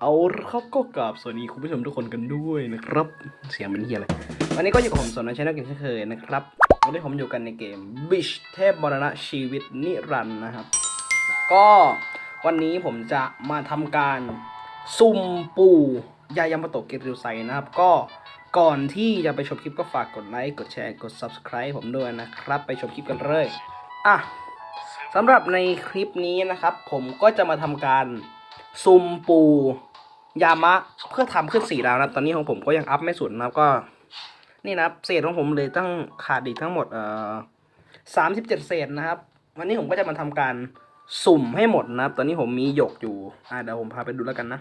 เอาละครับก็กราบสวัสดีคุณผู้ชมทุกคนกันด้วยนะครับ เสียงเป็นเฮียอะไรวันนี้ก็อยู่กับผมสนในช่องกันเช่นเคยนะครับวันนี้ผมอยู่กันในเกม Bish เทพมรณะชีวิตนิรันดร์นะครับ ก็วันนี้ผมจะมาทำการซุ่มปูยายามาโตะเกริวไซนะครับ ก็ก่อนที่จะไปชมคลิปก็ฝากกดไลค์กดแชร์กด subscribe ผมด้วยนะครับ ไปชมคลิปกันเลยอะสำหรับในคลิปนี้นะครับ ผมก็จะมาทำการ ซุมปู ยามะ เพื่อทำขึ้นสี่ดาวนะตอนนี้ของผมก็ยังอัพไม่สุดนะครับก็ นี่นะครับเศษของผมเลยตั้งขาดอีกทั้งหมดเอ่อสามสิบเจ็ดเศษนะครับ วันนี้ผมก็จะมาทำการสุ่มให้หมดนะครับ ตอนนี้ผมมีหยกอยู่อ่าเดี๋ยวผมพาไปดูแล้วกันนะ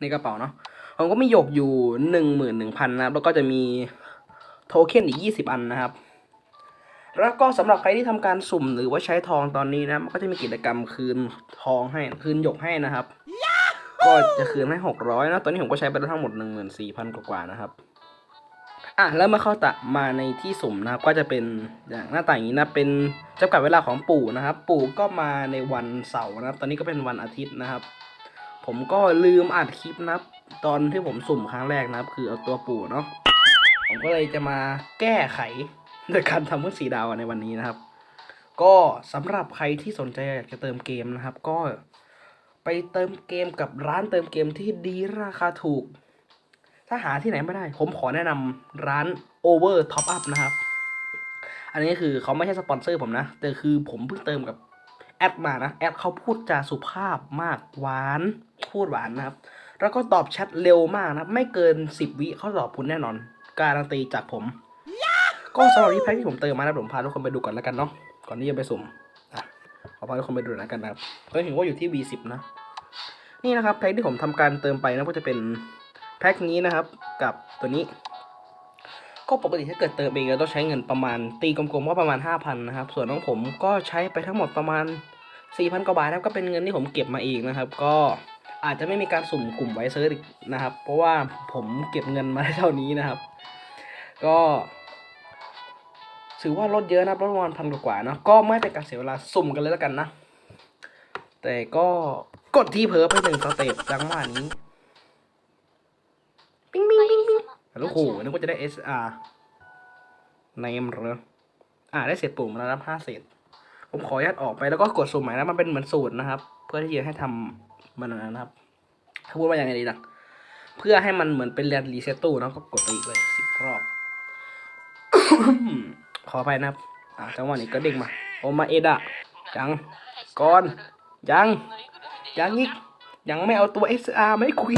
ในกระเป๋าเนาะผมก็มีหยกอยู่หนึ่งหมื่นหนึ่งพันนะครับแล้วก็จะมีโทเค็นอีกยี่สิบอันนะครับ แล้วก็สำหรับใครที่ทำการสุ่มหรือว่าใช้ทองตอนนี้นะมันก็จะมีกิจกรรมคืนทองให้คืนหยกให้นะครับ ก็จะคืนให้หกร้อยนะตอนนี้ผมก็ใช้ไปแล้วทั้งหมดหนึ่งหมื่นสี่พันกว่านะครับอะแล้วมื่อเข้าตะมาในที่สุ่มนะครับ ก็จะเป็นอย่างหน้าตาอย่างนี้นะเป็นจำกัดเวลาของปู่นะครับ ปู่ก็มาในวันเสาร์นะครับ ตอนนี้ก็เป็นวันอาทิตย์นะครับ ผมก็ลืมอัดคลิปนะครับ ตอนที่ผมสุ่มครั้งแรกนะครับ คือเอาตัวปู่เนาะผมก็เลยจะมาแก้ไข โดยการทำเครื่อสีดาวในวันนี้นะครับ ก็สำหรับใครที่สนใจอยากจะเติมเกมนะครับ ก็ไปเติมเกมกับร้านเติมเกมที่ดีราคาถูก ถ้าหาที่ไหนไม่ได้ ผมขอแนะนำร้าน Over Top Up นะครับ อันนี้คือเขาไม่ใช่สปอนเซอร์ผมนะ แต่คือผมเพิ่งเติมกับแอดมานะ แอดเขาพูดจาสุภาพมากหวาน พูดหวานนะครับ แล้วก็ตอบแชทเร็วมากนะ ไม่เกิน 10 วิเขาตอบคุณแน่นอน การันตีจากผม ก็สำหรับที่แพ็คที่ผมเติมมานะผมพาทุกคนไปดูก่อนแล้วกันเนาะก่อนที่จะไปสุ่มอะขอพาทุกคนไปดูแล้วกันนะครับตอนนี้ผมว่าอยู่ที่ V10 นะ นี่นะครับแพ็คที่ผมทำการเติมไปนะก็จะเป็นแพ็คนี้นะครับกับตัวนี้ ก็ปกติถ้าเกิดเติมเองเราต้องใช้เงินประมาณตีกลมๆว่าประมาณ 5,000นะครับส่วนของผมก็ใช้ไปทั้งหมดประมาณ 4,000กว่าบาทนะก็เป็นเงินที่ผมเก็บมาเองนะครับ ก็อาจจะไม่มีการสุ่มกลุ่มไว้เซิร์อีกนะครับ เพราะว่าผมเก็บเงินมาได้เท่านี้นะครับ ก็ ถือว่าลดเยอะนะลดประมาณพันกว่าๆเนอะก็ไม่เป็นการเสียเวลาสุ่มกันเลยแล้วกันนะ แต่ก็กดที่เผลอไปหนึ่งสเต็ปจังหวะนี้ปิ้งปิ้งปิ้งปิ้งแล้วโอ้โหนึกว่าจะได้ SR ในเอ็มเหรออ่าได้เศษปุ่มแล้วนะห้าเศษผมขออนุญาตออกไปแล้วก็กดสุ่มใหม่นะมันเป็นเหมือนสูตรนะครับ เพื่อที่จะให้ทำมันนั้นนะครับถ้าพูดว่าอย่างไงดีล่ะเพื่อให้มันเหมือนเป็นเรียนรีเซ็ตตู้นะก็กดไปอีกเลยสิบรอบ ขออภัยนะครับอ่าจังหวะนี้ก็เด้งมา โอมาเอดะยังก่อน ยัง ยังอีก ยังไม่เอาตัว SR ไม่คุย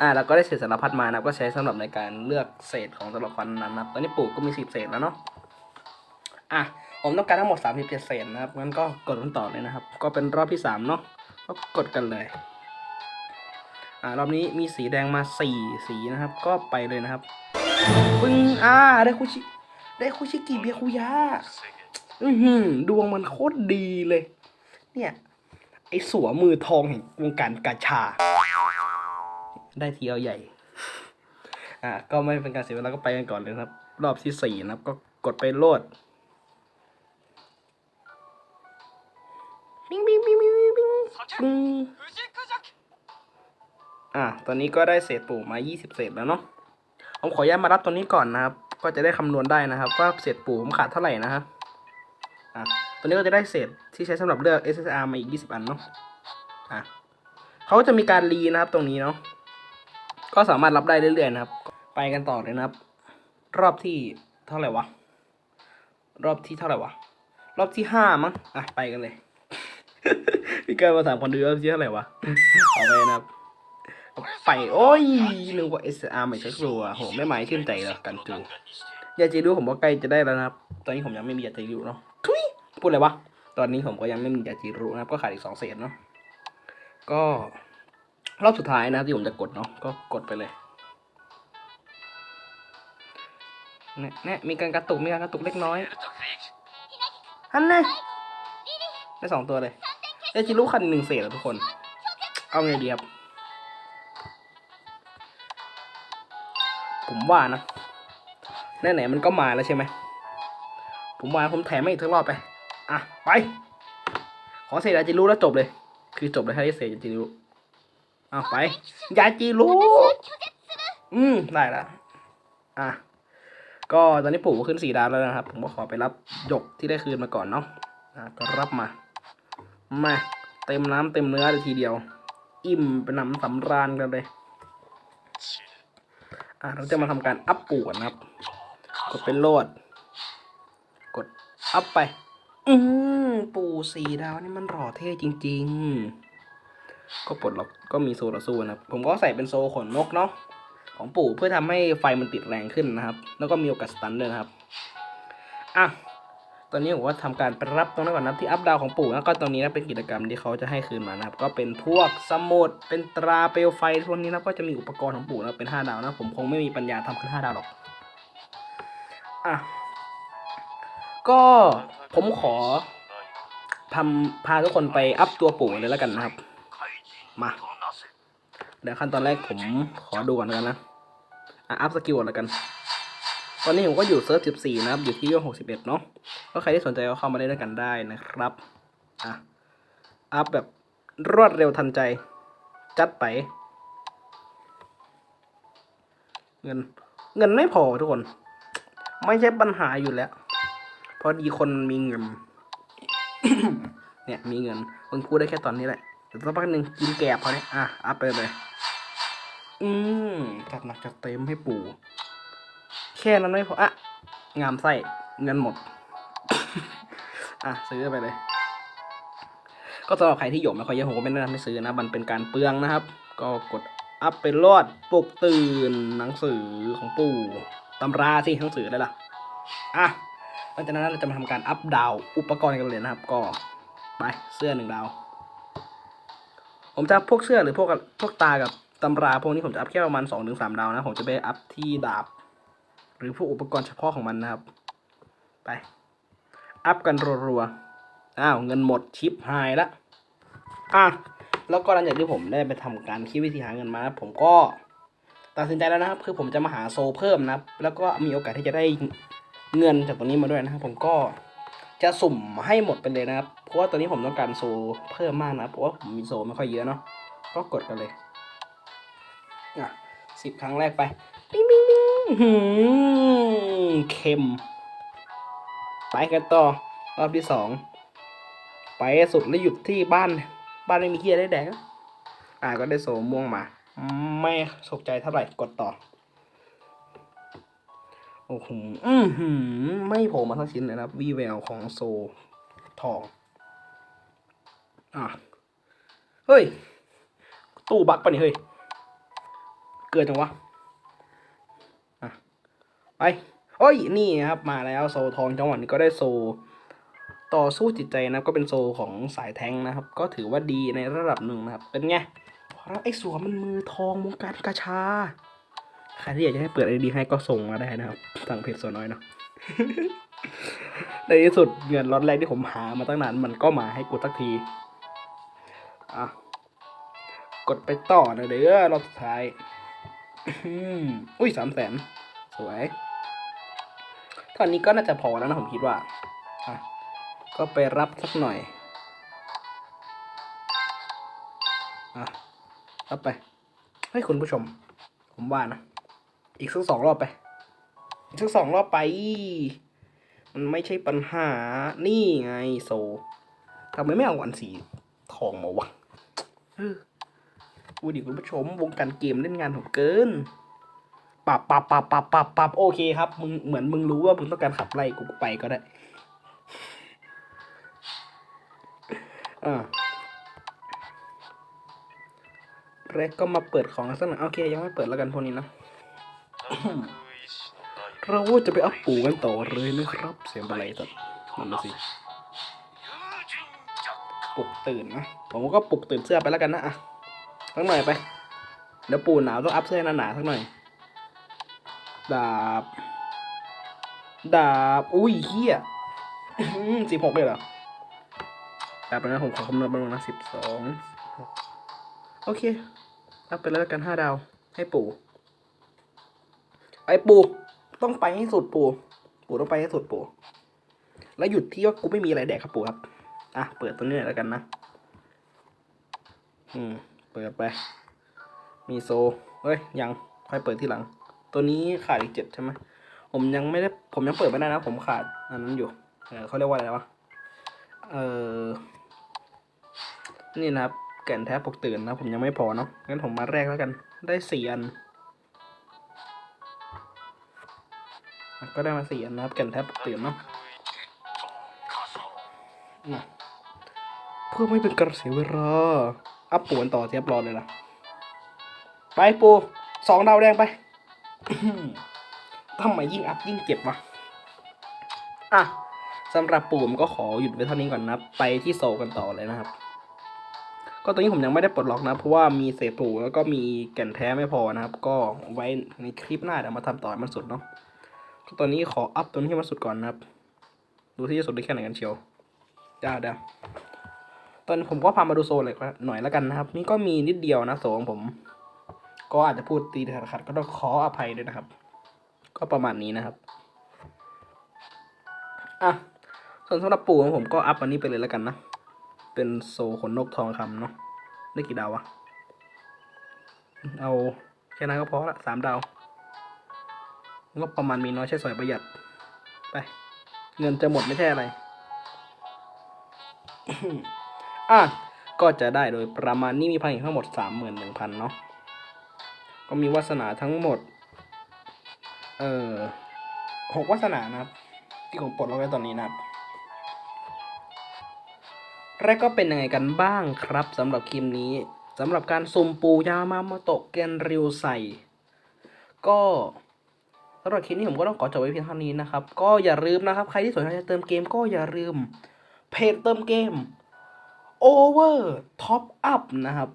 อ่าแล้วก็ได้เศษสารพัดมานะครับ ก็ใช้สำหรับในการเลือกเศษของตัวละครนั้นนะครับ ตอนนี้ปู่ก็มีสิบเศษแล้วเนาะ อะ ผมต้องการทั้งหมดสามสิบเจ็ดเศษนะครับ งั้นก็กดกันต่อเลยนะครับ ก็เป็นรอบที่สามเนาะ ก็กดกันเลย อ่ารอบนี้มีสีแดงมาสี่สีนะครับ ก็ไปเลยนะครับ ปึ้ง อ่า ได้คุชิ ได้คุชิกิเบียคุยะอือหือดวงมันโคตรดีเลย เนี่ย ไอสัวมือทองแห่งวงการกาชา ได้ทีเอาใหญ่ อะก็ไม่เป็นการเสียเวลาก็ไปกันก่อนเลยครับ รอบที่สี่นะครับ ก็กดไปโลดปิ้งปิ้งปิ้งปิ้งปิ้งปิ้งอะตอนนี้ก็ได้เศษปู่มา 20 เศษแล้วเนาะผมขออนุญาตมารับตัวนี้ก่อนนะครับ ก็จะได้คำนวณได้นะครับว่าเศษปู่ผมขาดเท่าไหร่นะครับอะตัวนี้ก็จะได้เศษที่ใช้สำหรับเลือก SSR มาอีก 20 อันเนาะอะเขาจะมีการรีนะครับตรงนี้เนาะก็สามารถรับได้เรื่อยๆนะครับ ไปกันต่อเลยนะครับ รอบที่เท่าไหร่วะ รอบที่เท่าไหร่วะ รอบที่ห้ามั้งอะไปกันเลย พี่เกิร์มาถามคนดูรอบที่เท่าไหร่วะเอาไปนะครับ ไปโอ้ยนึกว่า SR ไม่ใช่ครัวโหไม่หมายชื่นใจแล้วกันจูยาจีรู้ผมว่าใกล้จะได้แล้วนะครับ ตอนนี้ผมยังไม่มียาจีรู้เนาะทุยพูดอะไรวะตอนนี้ผมก็ยังไม่มียาจีรู้นะครับ ก็ขาดอีกสองเศษเนาะก็รอบสุดท้ายนะที่ผมจะกดเนาะก็กดไปเลยเนี่ยเนี่ยมีการกระตุกมีการกระตุกเล็กน้อยฮันแน่ได้สองตัวเลยยาจีรู้คันหนึ่งเศษแล้วทุกคน เอาไงดีครับ ผมว่านะไหนๆมันก็มาแล้วใช่ไหม ผมว่าผมแถมไม่อีกทั้งรอบไป อะ ไป ขอเสร็จอาจจะรู้แล้วจบเลย คือจบแล้วถ้าได้เสียาจีรุเอาไป ยาจีรุอืม ได้ละ อะ ก็ตอนนี้ปู่ก็ขึ้นสี่ดาวแล้วนะครับ ผมก็ขอไปรับหยกที่ได้คืนมาก่อนเนาะ อะ ก็รับมา มา เต็มน้ำเต็มเนื้อเลยทีเดียว อิ่มเป็นน้ำสำราญกันเลย อะเราจะมาทำการอัพปูกันนะครับ กดเป็นโลด กดอัพไป อืมปูสีดาวนี่มันหล่อเท่จริง ๆ ก็ปลดล็อกก็มีโซลาร์สู้นะครับผมก็ใส่เป็นโซ่ขนนกเนาะของปู่เพื่อทำให้ไฟมันติดแรงขึ้นนะครับ แล้วก็มีโอกาสสตันด้วยนะครับ อะ ตอนนี้ผมว่าทำการไปรับตรงนั้นก่อนนะที่อัพดาวของปู่แล้วก็ตรงนี้นะเป็นกิจกรรมที่เขาจะให้คืนมานะครับก็เป็นพวกสมุดเป็นตราเปลวไฟพวกนี้นะก็จะมีอุปกรณ์ของปู่นะเป็นห้าดาวนะผมคงไม่มีปัญญาทำขึ้นห้าดาวหรอกอะก็ผมขอทำพาทุกคนไปอัพตัวปู่เลยแล้วกันนะครับ มาเดี๋ยวขั้นตอนแรกผมขอดูก่อนแล้วกันนะอะอัพสกิลก่อนแล้วกัน ตอนนี้ผมก็อยู่เซิร์ฟ14 นะครับ อยู่ที่เวล61 เนาะก็ใครที่สนใจก็เข้ามาเล่นด้วยกันได้นะครับ อะ อัพแบบรวดเร็วทันใจ จัดไป เงิน เงินไม่พอทุกคน ไม่ใช่ปัญหาอยู่แล้ว พอดีคนมีเงิน เนี่ย มีเงินเพิ่งพูดได้แค่ตอนนี้แหละเดี๋ยวสักพักหนึ่งกินแกบพอเนี่ยอะ อัพไปเลย อืมจัดหนักจัดเต็มให้ปู่ แค่นั้นไม่พออะงามไส้เงินหมด อะซื้อไปเลย ก็สำหรับใครที่หยกไม่ค่อยเยอะผมก็ไม่แนะนำให้ซื้อนะ มันเป็นการเปลืองนะครับ ก็กดอัพไปรอดปลุกตื่นหนังสือของปู่ตำราสิหนังสือได้ล่ะ อะหลังจากนั้นเราจะมาทำการอัพดาวอุปกรณ์กันเลยนะครับ ก็ไปเสื้อหนึ่งดาว ผมจะพวกเสื้อหรือพวกพวกตากับตำราพวกนี้ผมจะอัพแค่ประมาณสองถึงสามดาวนะ ผมจะไปอัพที่ดาบ หรือพวกอุปกรณ์เฉพาะของมันนะครับ ไป อัพกันรัวๆอ้าวเงินหมดชิปหายละอะแล้วก็หลังจากที่ผมได้ไปทำการคิดวิธีหาเงินมา ผมก็ตัดสินใจแล้วนะครับ คือผมจะมาหาโซเพิ่มนะครับ แล้วก็มีโอกาสที่จะได้เงินจากตรงนี้มาด้วยนะครับ ผมก็จะสุ่มให้หมดไปเลยนะครับ เพราะว่าตอนนี้ผมต้องการโซเพิ่มมากนะ เพราะว่าผมมีโซไม่ค่อยเยอะเนาะ ก็กดกันเลย อะสิบครั้งแรกไป ปิ๊งปิ๊งปิ๊ง เค็ม ไปกันต่อ รอบที่สอง ไปสุดแล้วหยุดที่บ้าน บ้านไม่มีเฮียได้แดกอะอ่าก็ได้โซม่วงมา ไม่สกใจเท่าไหร่กดต่อ โอ้โหอือหือ ไม่โผล่มาทั้งชิ้นเลยนะครับวีแววของโซทอง อะ เฮ้ย ตู้บักปะนี่เฮ้ย เกิดจังวะ ไปโอ้ยนี่นะครับมาแล้วโซทองจังหวะนี้ก็ได้โซ ต่อสู้จิตใจนะก็เป็นโซของสายแทงนะครับ ก็ถือว่าดีในระดับหนึ่งนะครับ เป็นไงพราไอ้สวมมันมือทองวงการกาชาใครที่อยากจะให้เปิดไอดีให้ก็ส่งมาได้นะครับสั่งเพจส่วนน้อยเนาะในที่สุดเงินล็อตแรกที่ผมหามาตั้งนานมันก็มาให้กูสักทีอะกดไปต่อนะเด้อรอบสุดท้ายอุ้ยสามแสนสวย ตอนนี้ก็น่าจะพอแล้วนะผมคิดว่าอะก็ไปรับสักหน่อยอะรับไปให้คุณผู้ชม ผมว่านะ อีกสักสองรอบไป อีกสักสองรอบไป มันไม่ใช่ปัญหา นี่ไงโซทำไมไม่เอาวันสีทองมาวะเออดูดิคุณผู้ชมวงการเกมเล่นงานผมเกิน ปับปับปับปับปับปับโอเคครับมึงเหมือนมึงรู้ว่ามึงต้องการขับไล่กูไปก็ได้อ่าแรกก็มาเปิดของสักหน่อยโอเค ยังไม่เปิดแล้วกันพวกนี้นะเราจะไปอัพปูกันต่อเลยนะครับ เสียงอะไรสักนั่นนะสิปลุกตื่นนะผมก็ปลุกตื่นเสื้อไปแล้วกันนะอะสักหน่อยไปเดี๋ยวปูหนาวต้องอัพเสื้อหนาๆสักหน่อย ดาบ ดาบ อุ้ยเฮียสิบหกเลยเหรอดาบนะผมขอคำนวณไปลงนะสิบสองโอเคอัพไปแล้วกันห้าดาว ให้ปู่ ไอ้ปู่ ต้องไปให้สุดปู่ ปู่ต้องไปให้สุดปู่ แล้วหยุดที่ว่ากูไม่มีอะไรแดกครับปู่ครับ อะ เปิดตัวนี้แล้วกันนะ อืม เปิดไป มีโซ เฮ้ย ยัง ค่อยเปิดที่หลัง ตัวนี้ขาดอีกเจ็ดใช่ไหมผมยังไม่ได้ผมยังเปิดไม่ได้นะ ผมขาดอันนั้นอยู่เออเขาเรียกว่าอะไรวะเออนี่นะครับแก่นแท้ปกตื่นนะ ผมยังไม่พอเนาะงั้นผมมาแรกแล้วกัน ได้สี่อันก็ได้มาสี่อันนะครับแก่นแท้ปกตื่นเนาะนะเพื่อไม่เป็นการเสียเวลาอัพปวนต่อเทียบรอเลยล่ะ ไปปูสองดาวแดงไป ทำไมยิ่งอัพยิ่งเจ็บวะอะสำหรับปู่มก็ขอหยุดไว้เท่านี้ก่อนนะ ไปที่โซกันต่อเลยนะครับ ก็ตอนนี้ผมยังไม่ได้ปลดล็อกนะ เพราะว่ามีเศษปู่แล้วก็มีแก่นแท้ไม่พอนะครับ ก็ไว้ในคลิปหน้าเดี๋ยวมาทำต่อมันสุดเนาะก็ตอนนี้ขออัพตัวนี้ให้มันสุดก่อนนะครับ ดูที่จะสุดได้แค่ไหนกันเชียวเดี๋ยวเดี๋ยวตอนผมก็พามาดูโซนเลยหน่อยแล้วกันนะครับ นี่ก็มีนิดเดียวนะโซของผม ก็อาจจะพูดตีขัดก็ต้องขออภัยด้วยนะครับ ก็ประมาณนี้นะครับอะส่วนสำหรับปู่ของผมก็อัพอันนี้ไปเลยแล้วกันนะ เป็นโซขนนกทองคำเนาะได้กี่ดาววะเอาแค่นั้นก็พอละสามดาวงบประมาณมีน้อยใช้สอยประหยัด ไป เงินจะหมดไม่ใช่อะไร อะ ก็จะได้โดยประมาณนี้มีพลังอีกทั้งหมดสามหมื่นหนึ่งพันเนาะ ก็มีวาสนาทั้งหมด เอ่อหกวาสนานะครับ ที่ผมปลดล็อกไว้ตอนนี้นะครับ แรกก็เป็นยังไงกันบ้างครับสำหรับคลิปนี้สำหรับการสุ่มปูยามาโมโตะเกนริวไซก็สำหรับคลิปนี้ผมก็ต้องขอจบไว้เพียงเท่านี้นะครับ ก็อย่าลืมนะครับ ใครที่สนใจจะเติมเกมก็อย่าลืม เพจเติมเกม Over Top Up นะครับ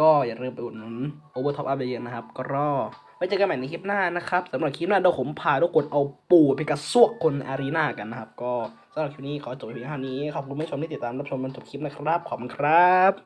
ก็อย่าลืมไปอุดหนุน Over Top Up เยอะๆนะครับ ก็รอไว้เจอกันใหม่ในคลิปหน้านะครับสำหรับคลิปหน้าเดี๋ยวผมพาทุกคนเอาปูไปกระซวกคนอารีนากันนะครับ ก็สำหรับคลิปนี้ขอจบเพียงเท่านี้ ขอบคุณผู้ชมที่ติดตามรับชมจนจบคลิปนะครับ ขอบคุณครับ